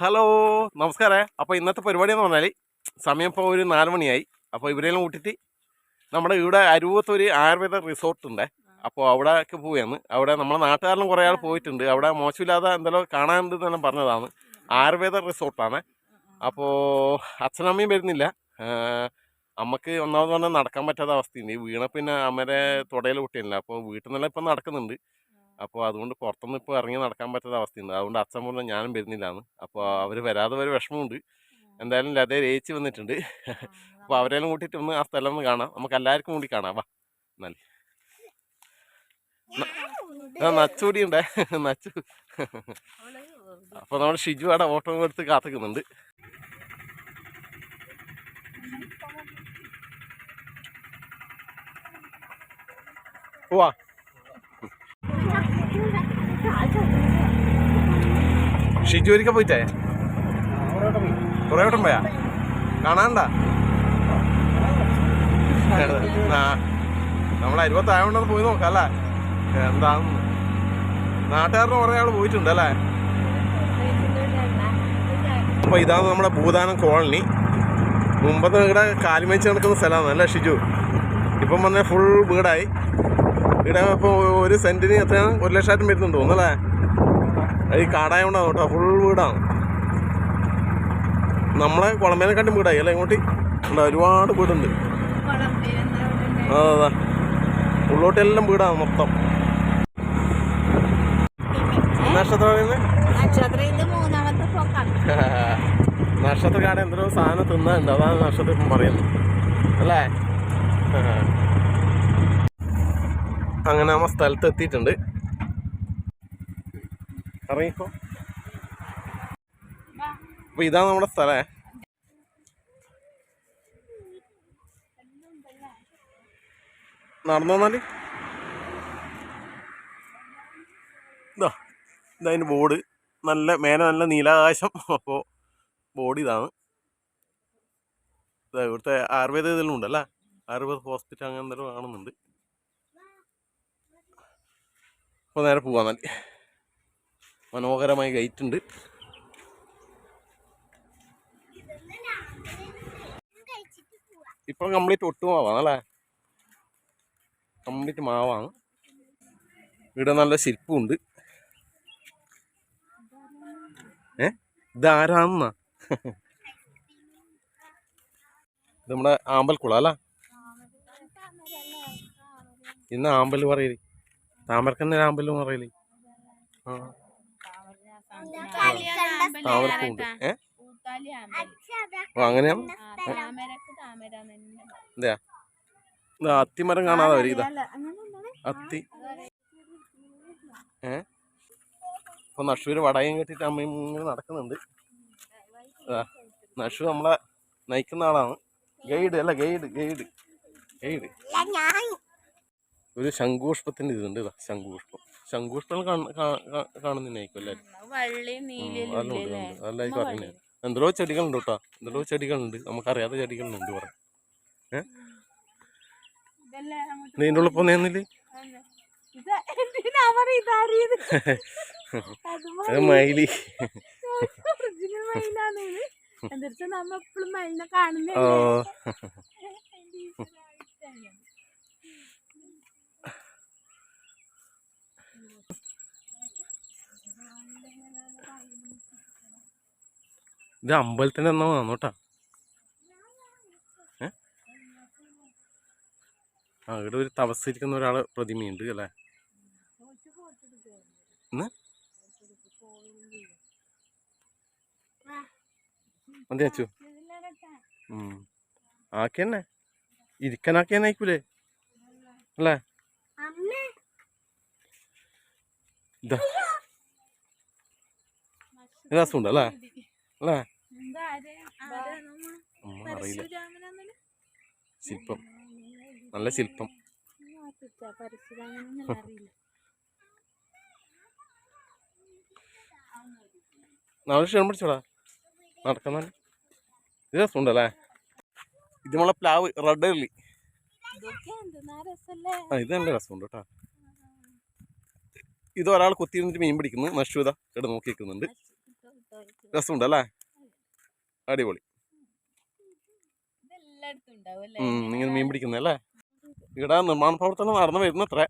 Hello നമസ്കാരം. അപ്പോൾ ഇന്നത്തെ പരിപാടി എന്ന് പറഞ്ഞാൽ സമയം ഇപ്പോൾ ഒരു നാല് മണിയായി. അപ്പോൾ ഇവരെല്ലാം കൂട്ടിയിട്ട് നമ്മുടെ ഇവിടെ അരുവത്തൊരു ആയുർവേദ റിസോർട്ട് ഉണ്ട്. അപ്പോൾ അവിടേക്ക് പോവുകയാണ് അവിടെ നമ്മുടെ നാട്ടുകാരിലും കുറേ ആൾ പോയിട്ടുണ്ട്. അവിടെ മോശമില്ലാതെ എന്തെല്ലാം കാണാനുണ്ട് തന്നെ പറഞ്ഞതാണ്. ആയുർവേദ റിസോർട്ടാണ്. അപ്പോൾ അച്ഛനമ്മയും വരുന്നില്ല. അമ്മയ്ക്ക് ഒന്നാമത് പറഞ്ഞാൽ നടക്കാൻ പറ്റാത്ത അവസ്ഥയുണ്ട്. വീണ പിന്നെ അമ്മരെ തുടയിൽ കുട്ടിയില്ല അപ്പോൾ വീട്ടിൽ നിന്നെല്ലാം ഇപ്പം നടക്കുന്നുണ്ട്. അപ്പോൾ അതുകൊണ്ട് പുറത്തുനിന്ന് ഇപ്പോൾ ഇറങ്ങി നടക്കാൻ പറ്റാത്ത അവസ്ഥയുണ്ട്. അതുകൊണ്ട് അച്ഛൻ പറഞ്ഞാൽ ഞാനും വരുന്നില്ലാന്ന്. അപ്പോൾ അവർ വരാതെ ഒരു വിഷമമുണ്ട്. എന്തായാലും ലതേ രയിച്ച് വന്നിട്ടുണ്ട്. അപ്പോൾ അവരെല്ലാം കൂട്ടിയിട്ട് ഒന്ന് ആ സ്ഥലം ഒന്ന് കാണാം. നമുക്ക് എല്ലാവർക്കും കൂടി കാണാം. വാ എന്നാൽ ആ നച്ചൂടി ഉണ്ടേ. നച്ചു. അപ്പോൾ നമ്മൾ ഷിജു അവിടെ ഓട്ടോ എടുത്ത് കാത്തിക്കുന്നുണ്ട്. പോവാ ഷിജു ഒരിക്കൽ പോയിട്ടേ? കുറേ വട്ടം പോയാ? കാണാണ്ട? നമ്മൾ അരുപത്തായോണ്ടെന്ന് പോയി നോക്കാം അല്ലേ എന്താന്ന്? നാട്ടുകാരനും കുറേ ആൾ പോയിട്ടുണ്ട് അല്ലേ അപ്പോൾ ഇതാണ് നമ്മുടെ ഭൂതാനം കോളനി. മുമ്പത്തെ ഇവിടെ കാലിമേച്ച് കിടക്കുന്ന സ്ഥലമാണ് അല്ലേ ഷിജു? ഇപ്പം വന്ന ഫുൾ വീടായി. ഇവിടെ ഇപ്പോൾ ഒരു സെന്റിന് എത്രയാണ് ഒരു ലക്ഷമായിട്ടും വരുന്നുണ്ട് തോന്നല്ലേ ഈ കാടായ കൊണ്ടാണ് കേട്ടോ ഫുൾ വീടാണ്. നമ്മളെ കുളമേനെക്കാട്ടും വീടായി അല്ലേ ഇങ്ങോട്ട്? ഉണ്ട് ഒരുപാട് വീടുണ്ട്. അതെ അതെ. ഉള്ളോട്ടെല്ലാം വീടാണ് മൊത്തം. നക്ഷത്രം പറയുന്നത് നക്ഷത്രം ഇത് മൂന്നാമത്തെ പോക്കാണ്. നക്ഷത്രക്കാട് എന്തോ സാധനം തിന്നുന്നുണ്ട് അതാണ് നക്ഷത്രം പറയുന്നത്. അല്ലേ? അങ്ങനെ നമ്മൾ സ്ഥലത്ത് എത്തിയിട്ടുണ്ട്. ഇറങ്ങിക്കോ. അപ്പൊ ഇതാണ് നമ്മുടെ സ്ഥലേ. നടന്നു വന്നാൽ ഇതാ ഇതതിന്റെ ബോർഡ്. നല്ല മേലെ നല്ല നീലാകാശം. അപ്പോൾ ബോർഡ് ഇതാണ്. ഇതാ ഇവിടുത്തെ ആയുർവേദ ഇതെല്ലാം ഉണ്ടല്ലേ? ആയുർവേദ ഹോസ്പിറ്റൽ അങ്ങനെ എന്തെങ്കിലും കാണുന്നുണ്ട്. അപ്പോൾ നേരെ പോവാൻ നല്ല മനോഹരമായ ഗൈറ്റ് ഉണ്ട് ഇപ്പം കംപ്ലീറ്റ് ഒട്ടുമാവാണ് അല്ലേ? കംപ്ലീറ്റ് മാവാണ്. ഇവിടെ നല്ല ശില്പമുണ്ട്. ഏ? ഇതാരാന്നാ? ഇത് നമ്മുടെ ആമ്പൽക്കുള അല്ല? ഇന്ന് ആമ്പൽ പറയൽ. താമരക്കന്നെ രാമ്പലും പറയൽ. ആ. താമരപ്പൂണ്ട് ഏ? ഓ അങ്ങനെയാണ് എന്താ ഇത്. അത്തിമരം കാണാതെ വരും ഇതാ. അത്തി. ഏ? ഇപ്പൊ നഷൂര് വടയും കെട്ടിട്ട് അമ്മയും ഇങ്ങനെ നടക്കുന്നുണ്ട്. ആ നഷു നമ്മളെ നയിക്കുന്ന ആളാണ്. ഗൈഡ് അല്ല ഗൈഡ് ഗൈഡ് ഗൈഡ്. ഒരു ശംഖുപുഷ്പത്തിന്റെ ഇതുണ്ട് ഇതാ ശംഖുപുഷ്പം. ശംഖുപുഷ്പം കാണുന്നതിനായിരിക്കും എല്ലാവരും എന്തോ ചെടികളുണ്ട് കേട്ടോ. എന്തോ ചെടികളുണ്ട്. നമുക്കറിയാത്ത ചെടികളുണ്ട് പറ നീന്റെ ഉള്ളിൽ പോന്നേന്നില്ലേ അത്. മയിൽ. നമ്മ എപ്പോഴും മയിലിനെ കാണുന്നേ ഓ ഇത് അമ്പലത്തിന് എന്നാ വന്നോട്ടാ ഏ? ആ ഇവിടെ ഒരു തപസ്സിരിക്കുന്ന ഒരാൾ പ്രതിമയുണ്ട് അല്ലേ? ഇന്ന്? മതി അച്ചു. ആക്കിയെന്നെ. ആക്കി തന്നെ ഇരിക്കാനാക്കി തന്നെ ആയിക്കൂലേ അല്ലേ ഇത്. രസമുണ്ട് അല്ലേ? അല്ലേ അറിയില്ല. ശില്പം. നല്ല ശില്പം. നാളെ ക്ഷണം പിടിച്ചോടാ. നടക്കുന്ന ഇത് രസമുണ്ടല്ലേ ഇത് നമ്മളെ പ്ലാവ് റെഡ് എള്ളി ആ ഇത് നല്ല രസമുണ്ട് കേട്ടോ. ഇത് ഒരാൾ കുത്തി ഇരുന്നിട്ട് മീൻ പിടിക്കുന്നു. നശ്വത ഇവിടെ നോക്കി നിൽക്കുന്നുണ്ട് രസമുണ്ട് അല്ലേ? അടിപൊളി നിങ്ങൾ മീൻ പിടിക്കുന്നല്ലേ അല്ലേ? ഇവിടെ നിർമ്മാണ പ്രവർത്തനം നടന്നു വരുന്ന അത്ര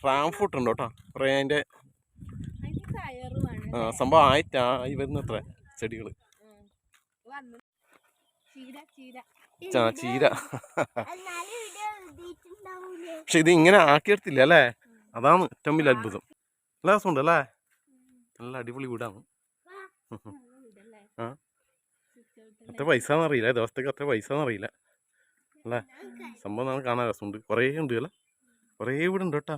ട്രാം ഫുട്ട് ഉണ്ട് കേട്ടോ. കുറേ അതിന്റെ സംഭവം ആയിട്ടാ ഈ വരുന്ന അത്ര ചെടികൾ വന്നു. ചീര പക്ഷെ ഇത് ഇങ്ങനെ ആക്കിയെടുത്തില്ല അല്ലേ? അതാണ് ഏറ്റവും വലിയ അത്ഭുതം. നല്ല രസമുണ്ട് അല്ലേ? നല്ല അടിപൊളി വീടാണ്. ആ. എത്ര പൈസ എന്നറിയില്ല ദിവസത്തേക്ക് എത്ര പൈസ എന്നറിയില്ല അല്ലേ? സംഭവം നമുക്ക് കാണാൻ രസമുണ്ട്. കുറേ ഉണ്ട് അല്ലേ? കുറേ വീടുണ്ട് കേട്ടോ.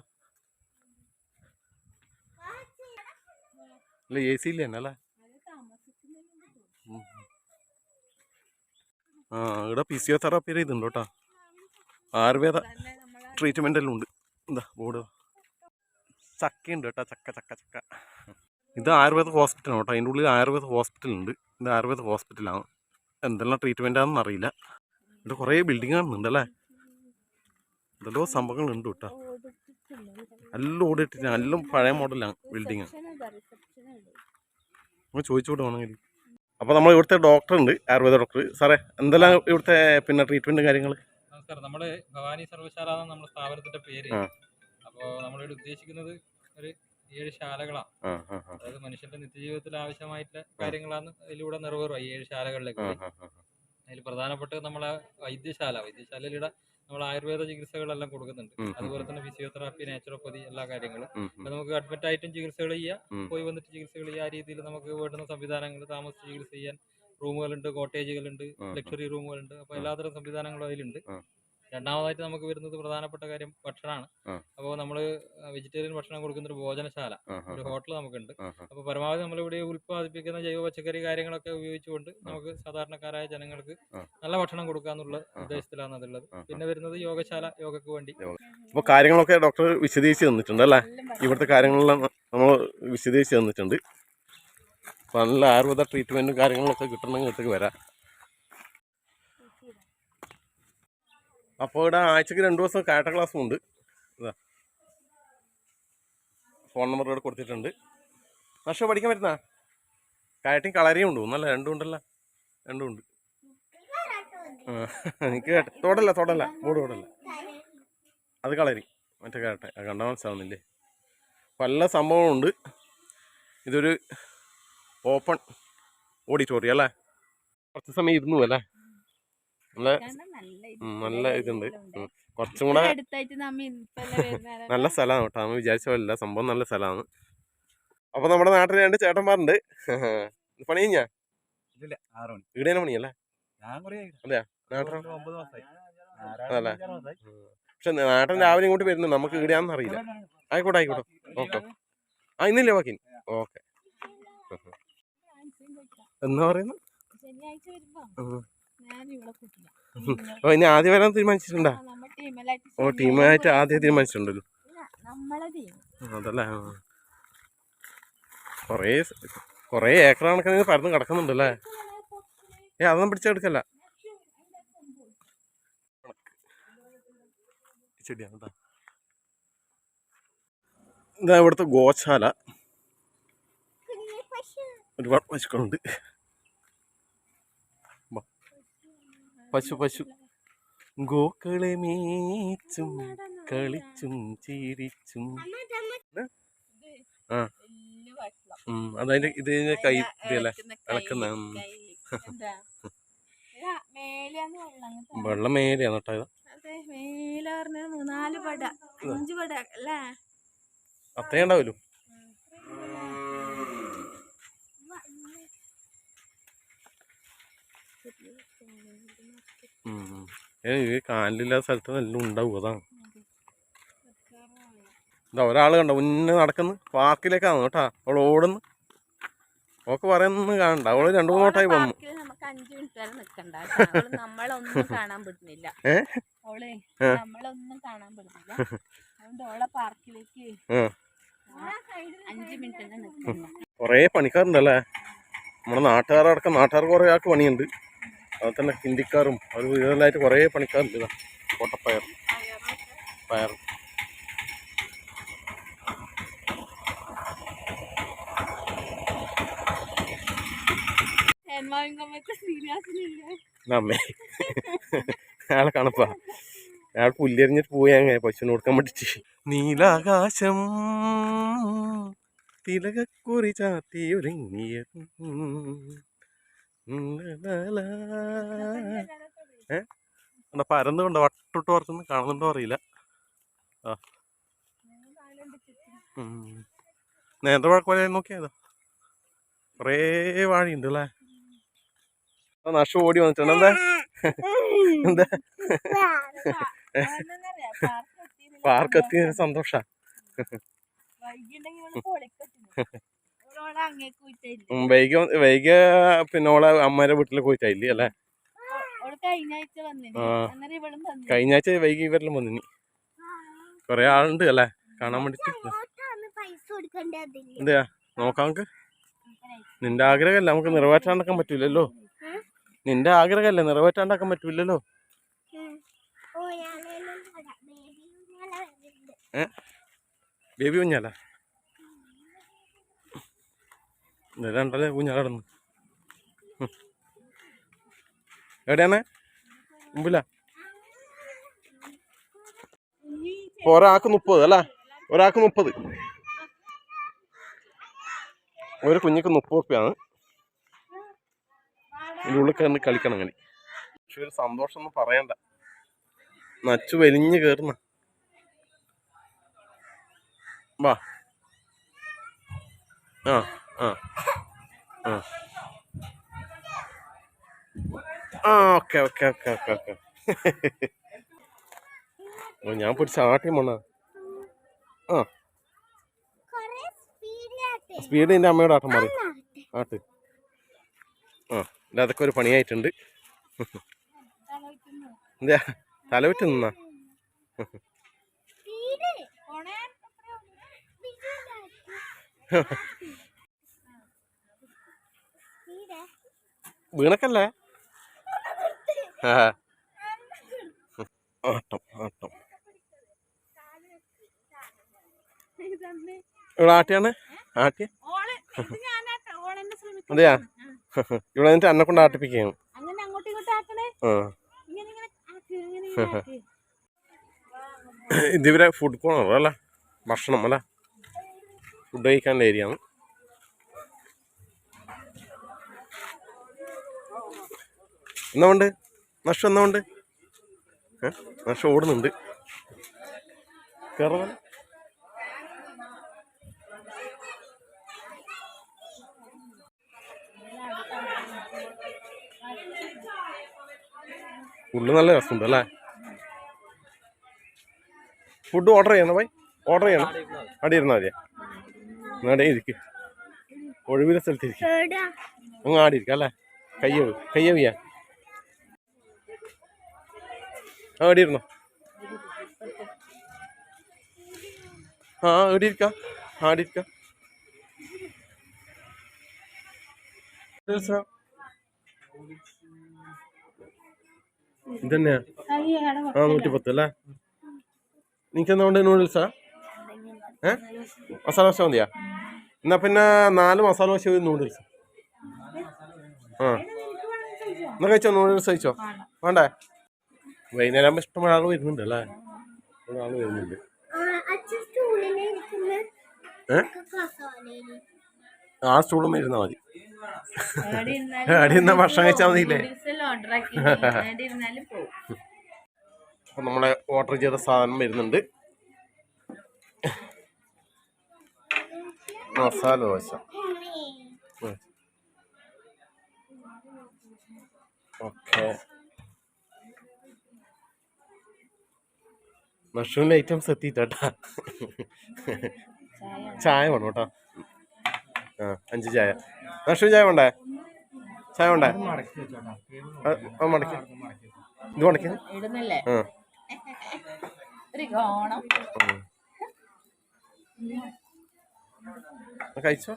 അല്ല എ സി ഇല്ല തന്നെ അല്ലേ? ആ ഇവിടെ ഫിസിയോതെറാപ്പി ഇതുണ്ട് കേട്ടോ. ആയുർവേദ ട്രീറ്റ്മെന്റ് എല്ലാം ഉണ്ട്. എന്താ ബോർഡ്. ചക്കയുണ്ട് ഉണ്ട് കേട്ടോ. ചക്ക ചക്ക ചക്ക. ഇത് ആയുർവേദ ഹോസ്പിറ്റലാണ് കേട്ടോ. അതിന്റെ ഉള്ളിൽ ആയുർവേദ ഹോസ്പിറ്റൽ ഉണ്ട് ഇത് ആയുർവേദ ഹോസ്പിറ്റലാണ്. എന്തെല്ലാം ട്രീറ്റ്മെന്റ് ആണെന്ന് അറിയില്ല. ഇവിടെ കുറേ ബിൽഡിംഗ് കാണുന്നുണ്ടല്ലേ എന്തെല്ലോ സംഭവങ്ങളുണ്ട് കേട്ടോ. എല്ലാം ഓടിയിട്ടില്ല എല്ലാം പഴയ മോഡലാണ് ബിൽഡിങ് നമ്മൾ ചോദിച്ചുകൂടെ വേണമെങ്കിൽ. അപ്പോൾ നമ്മൾ ഇവിടുത്തെ ഡോക്ടർ ഉണ്ട് ആയുർവേദ ഡോക്ടർ സാറേ എന്തെല്ലാം ഇവിടുത്തെ പിന്നെ ട്രീറ്റ്മെന്റ് കാര്യങ്ങൾ നമസ്കാരം. നമ്മുടെ ഭവാനി സർവശാല എന്നാണ് നമ്മുടെ സ്ഥാപനത്തിന്റെ പേര്. അപ്പോൾ നമ്മളിവിടെ ഉദ്ദേശിക്കുന്നത് ഒരു ഏഴ് ശാലകളാണ് അതായത് മനുഷ്യന്റെ നിത്യജീവിതത്തിൽ ആവശ്യമായിട്ടുള്ള കാര്യങ്ങളാണ് ഇതിലൂടെ നിറവേറുക ഈ ഏഴ് ശാലകളിലേക്ക്. അതിൽ പ്രധാനപ്പെട്ട നമ്മളെ വൈദ്യശാല വൈദ്യശാലയിലൂടെ നമ്മൾ ആയുർവേദ ചികിത്സകളെല്ലാം കൊടുക്കുന്നുണ്ട്. അതുപോലെ തന്നെ ഫിസിയോതെറാപ്പി നാച്ചുറോപ്പതി എല്ലാ കാര്യങ്ങളും. നമുക്ക് അഡ്മിറ്റ് ആയിട്ടും ചികിത്സകൾ ചെയ്യാം പോയി വന്നിട്ട് ചികിത്സകൾ ചെയ്യാം ആ രീതിയിൽ നമുക്ക് വേണ്ടുന്ന സംവിധാനങ്ങൾ താമസിച്ച് ചികിത്സ ചെയ്യാൻ റൂമുകളുണ്ട് കോട്ടേജുകളുണ്ട്. ലക്ഷറി റൂമുകളുണ്ട് അപ്പൊ. എല്ലാത്തരം സംവിധാനങ്ങളും അതിലുണ്ട്. രണ്ടാമതായിട്ട് നമുക്ക് വരുന്നത് പ്രധാനപ്പെട്ട കാര്യം ഭക്ഷണമാണ്. അപ്പോൾ നമ്മൾ വെജിറ്റേറിയൻ ഭക്ഷണം കൊടുക്കുന്ന ഒരു ഭോജനശാല ഒരു ഹോട്ടൽ നമുക്കുണ്ട്. അപ്പോൾ പരമാവധി നമ്മളിവിടെ ഉൽപ്പാദിപ്പിക്കുന്ന ജൈവ പച്ചക്കറി കാര്യങ്ങളൊക്കെ ഉപയോഗിച്ചുകൊണ്ട് നമുക്ക് സാധാരണക്കാരായ ജനങ്ങൾക്ക് നല്ല ഭക്ഷണം കൊടുക്കാന്നുള്ള ഉദ്ദേശത്തിലാണ് അതുള്ളത്. പിന്നെ വരുന്നത് യോഗശാല യോഗക്ക് വേണ്ടി. അപ്പോൾ കാര്യങ്ങളൊക്കെ ഡോക്ടർ വിശദീകരിച്ച് തന്നിട്ടുണ്ട് അല്ലേ? ഇവിടുത്തെ കാര്യങ്ങളെല്ലാം നമ്മൾ വിശദീകരിച്ച് തന്നിട്ടുണ്ട്. നല്ല ആയുർവേദ ട്രീറ്റ്മെന്റും കാര്യങ്ങളൊക്കെ കിട്ടണമെങ്കിൽ ഇങ്ങോട്ടേക്ക് വരാം. അപ്പോൾ ഇവിടെ ആഴ്ചക്ക് രണ്ട് ദിവസം കാറ്റ ക്ലാസ്സും ഉണ്ട്. ഫോൺ നമ്പർ ഇവിടെ കൊടുത്തിട്ടുണ്ട്. നഷ്ടം പഠിക്കാൻ പറ്റുന്ന കാറ്റും കളരിയും ഉണ്ട്. നല്ല രണ്ടും ഉണ്ടല്ലോ. രണ്ടും ഉണ്ട്. എനിക്ക് കേട്ട തൊടല്ല തൊടല്ല. ബോർഡ് അത് കളരി. മറ്റേ കേട്ടെ കണ്ടാൽ മനസ്സിലാവുന്നില്ലേ? പല സംഭവമുണ്ട് ഇതൊരു ഓപ്പൺ ഓഡിറ്റോറിയം അല്ലേ? കുറച്ച് സമയം ഇരുന്നു അല്ലേ? നല്ല നല്ല ഇതുണ്ട്. കുറച്ചും കൂടെ നല്ല സ്ഥലമാണ് കേട്ടോ. നമ്മൾ വിചാരിച്ച പോലല്ല. സംഭവം നല്ല സ്ഥലമാണ്. അപ്പൊ നമ്മുടെ നാട്ടിൽ രണ്ട് ചേട്ടന്മാരുണ്ട്. പണി കഴിഞ്ഞാ ഇവിടെ പണിയല്ലേ? നാട്ടിൽ അതല്ലേ? പക്ഷെ നാട്ടൻ രാവിലെ ഇങ്ങോട്ട് വരുന്നു. നമുക്ക് ഇവിടെയാണെന്ന് അറിയില്ല. ആയിക്കോട്ടെ ആയിക്കോട്ടെ. ഓക്കെ. ആ ഇന്നില്ലേ ബാക്കി ഓക്കെ. എന്നാ പറയുന്നു? ഓ ഇനി ആദ്യം വരാൻ തീരുമാനിച്ചിട്ടുണ്ടോ? ഓ ടീമായിട്ട്. ആദ്യം തീരുമാനിച്ചിട്ടുണ്ടല്ലോ. അതല്ലേ. കുറേ കുറേ ഏക്കർ കണക്കിന് പരന്ന് കിടക്കുന്നുണ്ടല്ലേ? ഏ അതൊന്നും പിടിച്ചെടുക്കല്ല ചെടിയാണ് കേട്ടോ ഇതാ ഇവിടുത്തെ ഗോശാല. ഒരുപാട് പശുക്കളുണ്ട് വാ. പശു പശു ഗോക്കളെ മേച്ചും കളിച്ചും ചിരിച്ചും. ആ. അതായത് അതതിന്റെ ഇതിന്റെ കൈ ഇതല്ലേ ഇളക്കുന്ന? ഇതാ, വെള്ളം മേലെയാണ് കേട്ടോ ഇത്. അതെ മേലെ പറഞ്ഞ മൂന്നാൽ പട അഞ്ച് പട അല്ലേ അത്രയും ഉണ്ടാവല്ലോ ഈ കാലില്ലാത്ത സ്ഥലത്ത് എല്ലാം ഉണ്ടാവും അതാണ്. ഇതാ ഒരാൾ കണ്ട ഉന്നെ നടക്കുന്നു. പാർക്കിലേക്കാണ് കേട്ടാ. അവൾ ഓടുന്നു. ഓക്കെ പറയുന്ന കാണണ്ട. അവൾ രണ്ടു മൂന്ന് വട്ടമായി വന്നു. കുറേ പണിക്കാരുണ്ടല്ലേ? നമ്മുടെ നാട്ടുകാരടക്കം നാട്ടുകാർ കൊറേ ആൾക്ക് പണിയുണ്ട്. അതുപോലെ തന്നെ ഹിന്ദിക്കാറും അവർ കൂടുതലായിട്ട് കുറേ പണിക്കാറുണ്ട് ഇതാ കോട്ടപ്പയർ പയർ. അയാളെ കാണപ്പാ. അയാൾ പുല്ലെറിഞ്ഞിട്ട് പോയി അങ്ങനെ പശുവിന് കൊടുക്കാൻ വേണ്ടിട്ട്. നീലാകാശം തിലകക്കുറി ചാത്തി എന്താ പരന്നുകൊണ്ട് വട്ടിട്ട് പുറത്തുനിന്ന് കാണുന്നുണ്ടോ അറിയില്ല. ആ. നേന്ത്രവാഴക്കോല നോക്കിയതാ. കുറേ വാഴയുണ്ട് അല്ലേ? നഷു ഓടി വന്നിട്ടുണ്ട് എന്താ? എന്താ? പാർക്ക് എത്തിയ സന്തോഷ. വൈകി വൈകി പിന്നെ ഓളെ അമ്മേരെ വീട്ടിൽ പോയിട്ടായില്ലേ അല്ലേ? കഴിഞ്ഞ ആഴ്ച വൈകി ഇവരെല്ലാം വന്നിനി. കൊറേ ആളുണ്ട് അല്ലേ? കാണാൻ വേണ്ടിട്ട് എന്താ നോക്കാം നമുക്ക്. നിന്റെ ആഗ്രഹമല്ല? നമുക്ക് നിറവേറ്റാണ്ടാക്കാൻ പറ്റൂലല്ലോ. നിന്റെ ആഗ്രഹമല്ലേ? നിറവേറ്റാണ്ടാക്കാൻ പറ്റൂലല്ലോ. ഏ. ബേബി കുഞ്ഞാല രണ്ടല്ലേ കുഞ്ഞാ കിടന്ന്. എവിടെയാണ് മുമ്പില്ല ഒരാൾക്ക് മുപ്പത് അല്ല? ഒരാൾക്ക് മുപ്പത്. ഒരു കുഞ്ഞിക്ക് മുപ്പത് റുപ്യാണ് ഇതിന്റെ ഉള്ളിൽ കയറി കളിക്കണം അങ്ങനെ പക്ഷെ ഒരു സന്തോഷം ഒന്നും പറയണ്ട. നച്ചു വലിഞ്ഞു കയറുന്ന വാ. ആ. ആ. ആ. Okay okay okay okay okay. ഓ ഞാൻ പിടിച്ച ആട്ടി മണ്ണ ആ. സ്പീഡ് എന്റെ അമ്മയോട് ആട്ടം മാറി. ആട്ട്. ആ എന്റെ അതൊക്കെ ഒരു പണിയായിട്ടുണ്ട്. എന്താ? തല നിന്ന? നിന്നാ വീണക്കല്ലേ? ആ. ആട്ടം ആട്ടം. ഇവിടെ ആട്ടിയാണ്? ആട്ടിയ? അതെയാ? ഇവിടെ എന്നിട്ട് എന്നെ കൊണ്ട് ആട്ടിപ്പിക്കുകയാണ്. അങ്ങനെ അങ്ങോട്ടും ഇങ്ങോട്ടും ആക്കണേ? ഇങ്ങനെ ഇങ്ങനെ ആക്ക് ഇങ്ങനെ ഇങ്ങനെ ആക്ക്. ഇതിവരെ ഫുഡ് കോണർ അല്ല? ഭക്ഷണം അല്ല? ഫുഡ് കഴിക്കാനുള്ള ഏരിയ ആണ്. എന്നാ ഉണ്ട് നഷ്ടം എന്നാ ഉണ്ട് നഷ്ടം ഓടുന്നുണ്ട്. കയറാൻ ഉള്ളു നല്ല രസമുണ്ട് അല്ലേ? ഫുഡ് ഓർഡർ ചെയ്യണം ബൈ ഓർഡർ ചെയ്യണം. അടി ഇരുന്നാൽ മതിയാ എന്നാടേ ഇരിക്ക്. ഒഴിവിലെ സ്ഥലത്ത് ഇരിക്കും. അങ്ങ് ആടിയിരിക്കാം അല്ലേ? കയ്യവ് കയ്യവിയാ ആ എവിടെ ഇരുന്നോ ആ എവിടെ ഇരിക്കാം. ആടി ഇരിക്കാം ഇതന്നെയാ? നൂറ്റി പത്ത് അല്ലേ? നിനക്ക് എന്തുകൊണ്ട് നൂഡിൽസാ? ഏ? മസാല ദോശ മതിയാ? എന്നാ പിന്നെ നാല് മസാല ദോശ ഒരു നൂഡിൽസ്. ആ. എന്നാ കഴിച്ചോ? നൂഡിൽസ് കഴിച്ചോ? വേണ്ടേ? വൈകുന്നേരം ഇഷ്ടം ആൾ വരുന്നുണ്ട് അല്ലേ? ആൾ വരുന്നുണ്ട്. ഏ? ആ സ്റ്റൂളും ഇരുന്നാൽ മതി. അവിടെ ഇരുന്നാ ഭക്ഷണം കഴിച്ചാൽ മതിയില്ലേ? ഓർഡർ ആക്കി എവിടെ ഇരുന്നാലും പോകും. അപ്പം നമ്മളെ ഓർഡർ ചെയ്ത സാധനം വരുന്നുണ്ട്. മസാല ദോശ. ഓക്കെ. മഷ്റൂമിന്റെ ഐറ്റംസ് എത്തിയിട്ടാ ചായ വേണം കേട്ടോ ആ അഞ്ച് ചായ. മഷ്റൂം ചായ വേണ്ടേ? ചായ വേണ്ടേ? മടക്കി ഇത് മടക്കി. ആ. കഴിച്ചോ?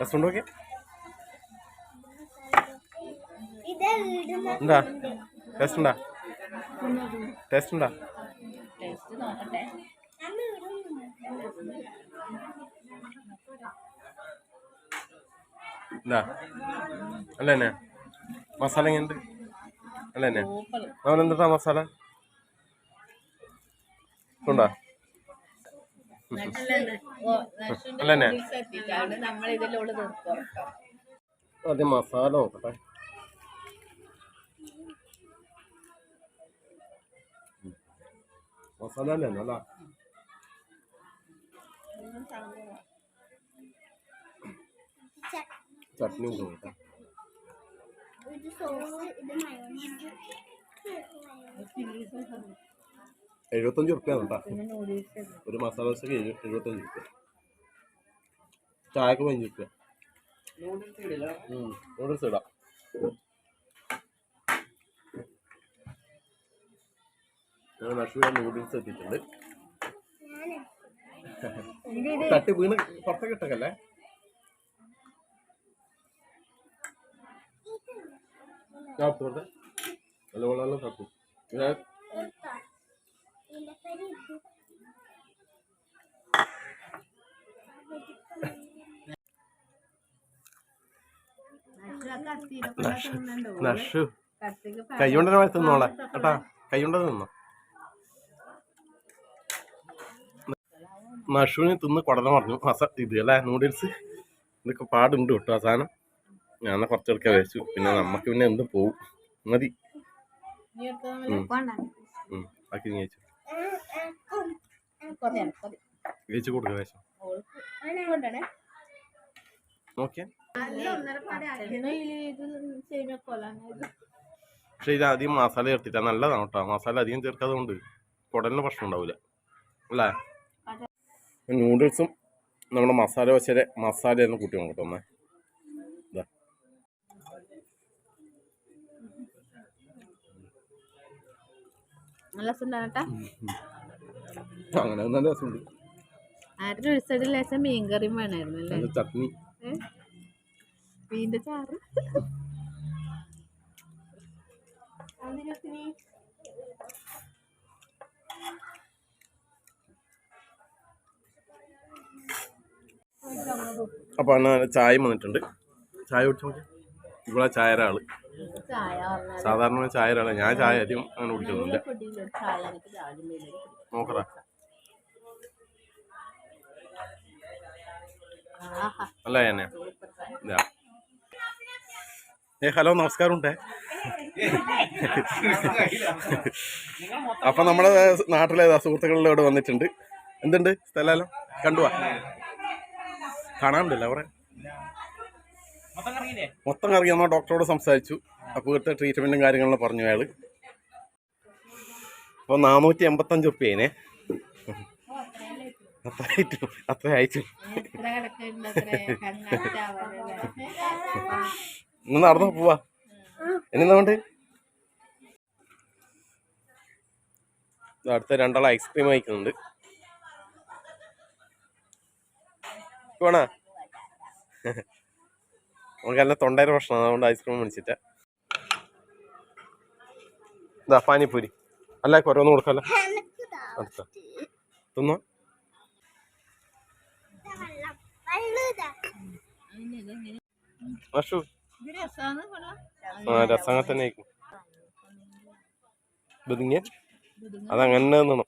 രസമുണ്ടോ എന്താ? ടേസ്റ്റ് ഉണ്ടാ? ടെസ്റ്റ് ഉണ്ടാ? എന്താ അല്ല തന്നെ മസാല എങ്ങനെയുണ്ട് അല്ല തന്നെ എന്താ മസാല? ഉണ്ടോ അല്ല തന്നെ ആദ്യം മസാല നോക്കട്ടെ. ചട്നി നോക്കട്ടെ എഴുപത്തഞ്ച് റുപ്യ കേട്ടാ ഒരു മസാല ദോശക്ക് എഴു- എഴുപത്തഞ്ച് റുപ്യ ചായക്ക് പതിനഞ്ച് റുപ്യ നൂഡിൽസ് ഇടാം ഞങ്ങൾ നഷുവിനെ നൂഡിൽസ് എത്തിയിട്ടുണ്ട് തട്ടി വീണ് പുറത്തേക്ക് ഇട്ടേക്കല്ലേ? ഞാൻ തട്ടു. ഞാൻ നഷു കൈ കൊണ്ട് തന്നെ തിന്നോളെ. കേട്ടാ? കൈ കൊണ്ട് തിന്നോ? നഷുവിന് തിന്ന് കുടന്ന് പറഞ്ഞു മസ ഇത് അല്ലേ നൂഡിൽസ് ഇതൊക്കെ പാടുണ്ട് കേട്ടോ ആ സാധനം. ഞാൻ കുറച്ചെടുക്കാൻ വെച്ചു പിന്നെ നമുക്ക് പിന്നെ എന്തും പോവും. മതി. നോക്കിയാ. പക്ഷെ ഇത് ആദ്യം മസാല ചേർത്തിട്ടാ. നല്ലതാണ് കേട്ടോ. മസാല അധികം ചേർക്കാതെ കൊണ്ട് കുടലിന് പ്രശ്നം ഉണ്ടാവില്ല അല്ലേ? നൂഡിൽസും നമ്മുടെ മസാല വെച്ചരെ മസാല ഒന്ന് കൂട്ടി നോക്കട്ടെ ഇതാ നല്ല അങ്ങനെ നല്ല രസമുണ്ട്. ആരുടെ ഒരു സൈഡിൽ ലേശം മീൻകറിയും വേണമായിരുന്നു അല്ലേ? ചട്നി. മീന്റെ ചാറ്. അപ്പോൾ അണ്ണ ചായ വന്നിട്ടുണ്ട്. ചായ കുടിച്ചു ഇവിടെ ചായ ചായ സാധാരണ ചായ ഒരാൾ ഞാൻ ചായ അധികം അങ്ങനെ കുടിക്കുന്നില്ല ആഹാ അല്ല എന്നെ ഏ ഹലോ നമസ്കാരം ഉണ്ടേ അപ്പൊ നമ്മുടെ നാട്ടിലെ സുഹൃത്തുക്കളിലൂടെ വന്നിട്ടുണ്ട്. എന്തുണ്ട് സ്ഥലം കണ്ടുവാ കാണാനുണ്ടല്ലോ അവിടെ മൊത്തം കറങ്ങി നമ്മൾ ഡോക്ടറോട് സംസാരിച്ചു. അപ്പോൾ ഇവിടുത്തെ ട്രീറ്റ്മെന്റും കാര്യങ്ങളും പറഞ്ഞു അയാൾ അപ്പോൾ നാനൂറ്റി എൺപത്തഞ്ച് റുപ്യേനെ അത്ര ആയിട്ടു അത്ര ആയിട്ടു ഇന്ന് നടന്നു പോവാ എന്നുണ്ട് അടുത്ത രണ്ടാൾ ഐസ്ക്രീം കഴിക്കുന്നുണ്ട്. വേണ? നമുക്ക് നല്ല തൊണ്ടയുടെ പ്രശ്നം അതുകൊണ്ട് ഐസ്ക്രീം മേടിച്ചിട്ട. ഇതാ പാനിപ്പൂരി. അല്ല കുറവൊന്നും കൊടുക്കല്ല. അടുത്ത തിന്നോ? അഷു ആ രസങ്ങൾ തന്നെ ആയിരിക്കും. അതങ്ങനെ തിന്നണം.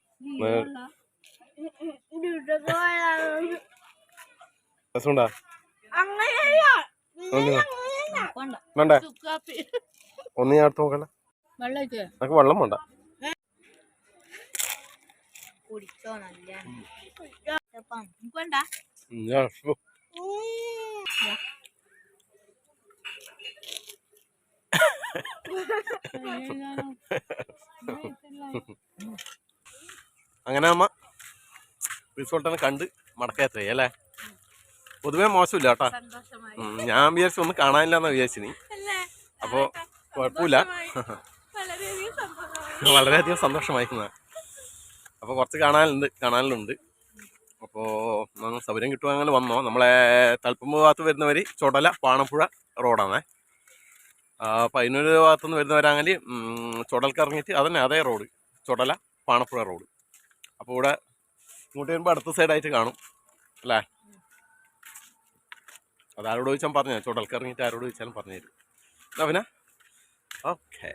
രസമുണ്ടാ? വേണ്ട. ഒന്ന് ഞാൻ അടുത്ത് നോക്കണ്ട നമുക്ക് വെള്ളം വേണ്ട. അങ്ങനെ അമ്മ റിസോർട്ടിനെ കണ്ട് മടക്കയത്രേ അല്ലേ? പൊതുവേ മോശമില്ല കേട്ടാ. ഞാൻ വിചാരിച്ചു ഒന്നും കാണാനില്ലെന്നാ വിചാരിച്ചിനി. അല്ലേ അപ്പോൾ കുഴപ്പമില്ല. വളരെയധികം സന്തോഷമായിരുന്നു അപ്പോൾ കുറച്ച് കാണാനുണ്ട് കാണാനുണ്ട്. അപ്പോൾ നമ്മൾ സൗകര്യം കിട്ടുവാണെങ്കിൽ വന്നോ? നമ്മളെ തലപ്പമ്പ് ഭാഗത്ത് വരുന്നവർ ചുടല പാണപ്പുഴ റോഡാണേ. പതിനൊരു ഭാഗത്തുനിന്ന് വരുന്നവരാണെങ്കിൽ ചുടൽക്ക് ഇറങ്ങിയിട്ട് അതന്നെ അതേ റോഡ്. ചുടല പാണപ്പുഴ റോഡ്. അപ്പോൾ ഇവിടെ ഇങ്ങോട്ട് വരുമ്പോൾ അടുത്ത സൈഡായിട്ട് കാണും. അല്ലേ? അത് ആരോട് ചോദിച്ചാൽ പറഞ്ഞു ചുടൽക്ക് ഇറങ്ങിയിട്ട് ആരോട് ചോദിച്ചാലും പറഞ്ഞു തരും എന്നാ പിന്നെ? ഓക്കെ.